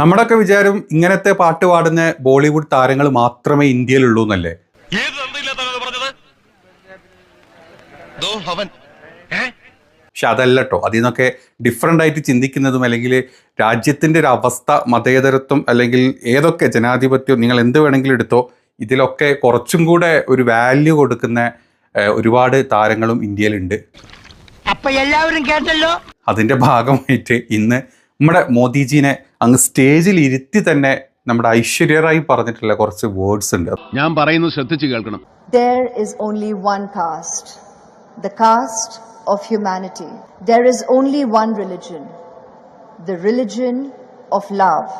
നമ്മുടെയൊക്കെ വിചാരം ഇങ്ങനത്തെ പാട്ട് പാടുന്ന ബോളിവുഡ് താരങ്ങൾ മാത്രമേ ഇന്ത്യയിലുള്ളൂ എന്നല്ലേ? പക്ഷെ അതല്ല കേട്ടോ അതിൽ നിന്നൊക്കെ ഡിഫറെന്റ് ആയിട്ട് ചിന്തിക്കുന്നതും അല്ലെങ്കിൽ രാജ്യത്തിന്റെ ഒരു അവസ്ഥ മതേതരത്വം അല്ലെങ്കിൽ ഏതൊക്കെ ജനാധിപത്യം നിങ്ങൾ എന്ത് വേണമെങ്കിലും എടുത്തോ ഇതിലൊക്കെ കുറച്ചും കൂടെ ഒരു വാല്യൂ കൊടുക്കുന്ന ഒരുപാട് താരങ്ങളും ഇന്ത്യയിലുണ്ട്. അപ്പൊ എല്ലാവരും കേട്ടല്ലോ? അതിന്റെ ഭാഗമായിട്ട് ഇന്ന് നമ്മുടെ മോദിജീനെ അങ്ങ് സ്റ്റേജിൽ ഇരുത്തി തന്നെ നമ്മുടെ ഐശ്വര്യറായി പറഞ്ഞിട്ടുള്ള കുറച്ച് വേർഡ്സ് ഉണ്ട് ഞാൻ പറയുന്നത് ശ്രദ്ധിച്ചു കേൾക്കണം There is only one caste, the caste of humanity. There is only one religion, the religion of love.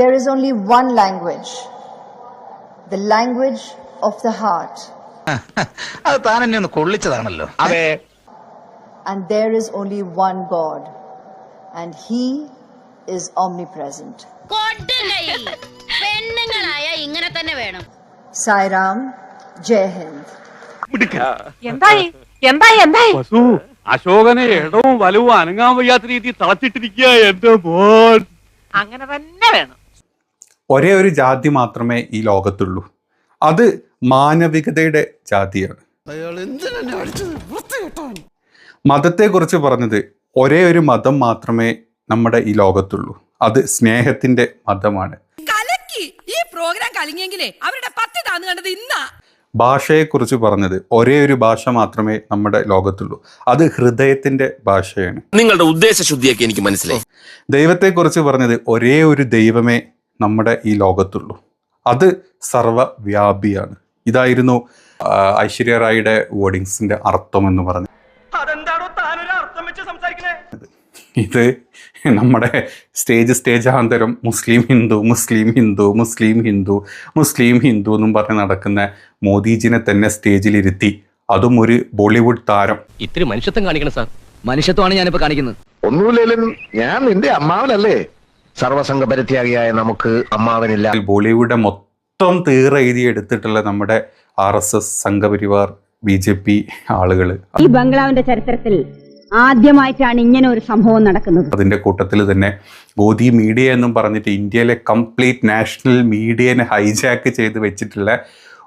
There is only one language, the language of the heart. അത് താൻ എന്നെ ഒന്ന് കൊള്ളിച്ചതാണല്ലോ അതെ And there is only one God, and He is omnipresent. ഇങ്ങനെ തന്നെ വേണം. Sai Ram, Jai Hind. എന്തായി? എന്തായി? എന്തായി? വസു അശോകനെ ഇടവും വലവും അനങ്ങാൻ വയ്യാത്ത രീതിയിൽ തളച്ചിട്ടിരിക്കുക എന്റെ മോൻ. അങ്ങനെ തന്നെ വേണം. ഒരേ ഒരു ജാതി മാത്രമേ ഈ ലോകത്തുള്ളൂ. അത് മാനവികതയുടെ ജാതിയാണ്. മതത്തെക്കുറിച്ച് പറഞ്ഞത് ഒരേ ഒരു മതം മാത്രമേ നമ്മുടെ ഈ ലോകത്തുള്ളൂ. അത് സ്നേഹത്തിന്റെ മതമാണ്. കലക്കി ഈ പ്രോഗ്രാം കലങ്ങിയെങ്കിലേ അവരുടെ പത്തി താന്ന് കണ്ടത് ഇന്നാ. ഭാഷയെക്കുറിച്ച് പറഞ്ഞത് ഒരേ ഒരു ഭാഷ മാത്രമേ നമ്മുടെ ലോകത്തുള്ളൂ. അത് ഹൃദയത്തിന്റെ ഭാഷയാണ്. നിങ്ങളുടെ ഉദ്ദേശശുദ്ധിയൊക്കെ എനിക്ക് മനസ്സിലായി. ദൈവത്തെക്കുറിച്ച് പറഞ്ഞത് ഒരേ ഒരു ദൈവമേ നമ്മുടെ ഈ ലോകത്തുള്ളൂ. അത് സർവവ്യാപിയാണ്. ഇതായിരുന്നു ഐശ്വര്യ റായിയുടെ വേർഡിങ്സിന്റെ അർത്ഥം എന്ന് പറഞ്ഞു ഇത് നമ്മുടെ stage stage ആന്തരം Muslim Hindu Muslim Hindu Muslim Hindu Muslim Hindu എന്നും പറഞ്ഞ് നടക്കുന്ന മോദിജിനെ തന്നെ സ്റ്റേജിലിരുത്തി അതും ഒരു ബോളിവുഡ് താരം. ഇത്തിരി മനുഷ്യത്വം കാണിക്കണം സാർ. മനുഷ്യത്വമാണ് ഞാനിപ്പോ കാണിക്കുന്നത്. ഒന്നുമില്ലെങ്കിലും ഞാൻ നിന്റെ അമ്മാവനല്ലേ? സർവസംഘ പരിത്യാഗിയായ നമുക്ക് അമ്മാവനില്ല. ബോളിവുഡ് മൊത്തം തീറ എഴുതി എടുത്തിട്ടുള്ള നമ്മുടെ R S S Sangh Parivar B J P ആളുകൾ ഈ ബംഗ്ലാവിന്റെ ചരിത്രത്തിൽ ആദ്യമായിട്ടാണ് ഇങ്ങനെ ഒരു സംഭവം നടക്കുന്നത്. അതിന്റെ കൂട്ടത്തിൽ തന്നെ ഗോദി മീഡിയ എന്നും പറഞ്ഞിട്ട് ഇന്ത്യയിലെ കംപ്ലീറ്റ് നാഷണൽ മീഡിയനെ ഹൈജാക്ക് ചെയ്ത് വെച്ചിട്ടുള്ള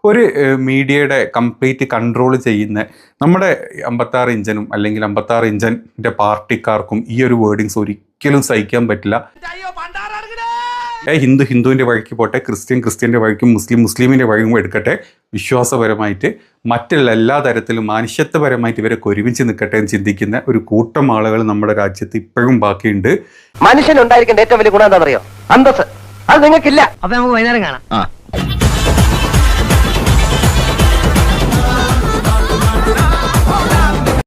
ഒരു മീഡിയയുടെ കംപ്ലീറ്റ് കൺട്രോൾ ചെയ്യുന്ന നമ്മുടെ അമ്പത്താറ് ഇഞ്ചനും അല്ലെങ്കിൽ അമ്പത്താറ് ഇഞ്ചന്റെ പാർട്ടിക്കാർക്കും ഈ ഒരു വേർഡിങ്സ് ഒരിക്കലും സഹിക്കാൻ പറ്റില്ല. ഹിന്ദു ഹിന്ദുവിന്റെ വഴിക്ക് പോട്ടെ ക്രിസ്ത്യൻ ക്രിസ്ത്യന്റെ വഴിക്കും മുസ്ലിം മുസ്ലിമിന്റെ വഴിക്കും എടുക്കട്ടെ. വിശ്വാസപരമായിട്ട് മറ്റുള്ള എല്ലാ തരത്തിലും മനുഷ്യത്വപരമായിട്ട് ഇവരൊക്കെ ഒരുമിച്ച് നിൽക്കട്ടെ എന്ന് ചിന്തിക്കുന്ന ഒരു കൂട്ടം ആളുകൾ നമ്മുടെ രാജ്യത്ത് ഇപ്പോഴും ബാക്കിയുണ്ട്. മനുഷ്യനുണ്ടായിരിക്കേണ്ട ഏറ്റവും വലിയ ഗുണം എന്താണെന്നറിയോ? അന്തസ് അത് നിങ്ങൾക്കില്ല. അപ്പൊ നമുക്ക് വൈകുന്നേരം കാണാം.